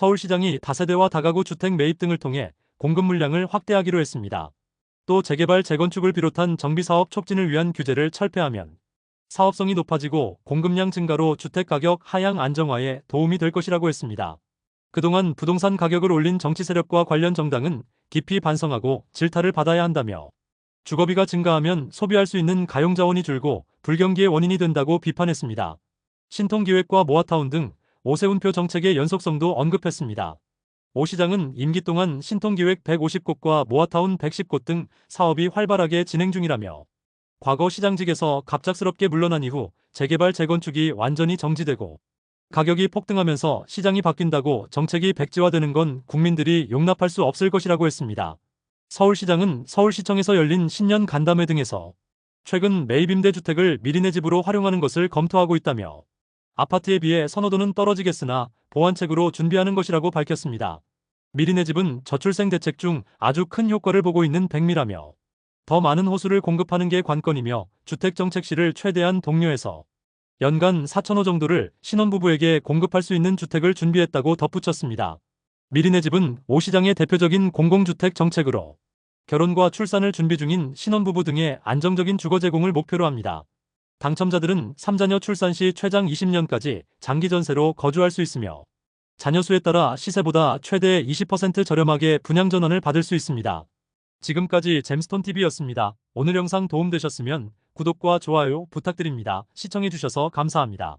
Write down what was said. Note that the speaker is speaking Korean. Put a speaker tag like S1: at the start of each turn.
S1: 서울시장이 다세대와 다가구 주택 매입 등을 통해 공급 물량을 확대하기로 했습니다. 또 재개발 재건축을 비롯한 정비사업 촉진을 위한 규제를 철폐하면 사업성이 높아지고 공급량 증가로 주택가격 하향 안정화에 도움이 될 것이라고 했습니다. 그동안 부동산 가격을 올린 정치 세력과 관련 정당은 깊이 반성하고 질타를 받아야 한다며 주거비가 증가하면 소비할 수 있는 가용 자원이 줄고 불경기의 원인이 된다고 비판했습니다. 신통기획과 모아타운 등 오세훈표 정책의 연속성도 언급했습니다. 오 시장은 임기 동안 신통기획 150곳과 모아타운 110곳 등 사업이 활발하게 진행 중이라며 과거 시장직에서 갑작스럽게 물러난 이후 재개발 재건축이 완전히 정지되고 가격이 폭등하면서 시장이 바뀐다고 정책이 백지화되는 건 국민들이 용납할 수 없을 것이라고 했습니다. 서울시장은 서울시청에서 열린 신년 간담회 등에서 최근 매입임대주택을 미리 내 집으로 활용하는 것을 검토하고 있다며 아파트에 비해 선호도는 떨어지겠으나 보완책으로 준비하는 것이라고 밝혔습니다. 미리 내 집은 저출생 대책 중 아주 큰 효과를 보고 있는 백미라며 더 많은 호수를 공급하는 게 관건이며 주택정책실을 최대한 독려해서 연간 4천호 정도를 신혼부부에게 공급할 수 있는 주택을 준비했다고 덧붙였습니다. 미리네 집은 오 시장의 대표적인 공공주택 정책으로 결혼과 출산을 준비 중인 신혼부부 등의 안정적인 주거 제공을 목표로 합니다. 당첨자들은 3자녀 출산 시 최장 20년까지 장기 전세로 거주할 수 있으며 자녀 수에 따라 시세보다 최대 20% 저렴하게 분양 전환을 받을 수 있습니다. 지금까지 잼스톤TV였습니다. 오늘 영상 도움되셨으면 구독과 좋아요 부탁드립니다. 시청해주셔서 감사합니다.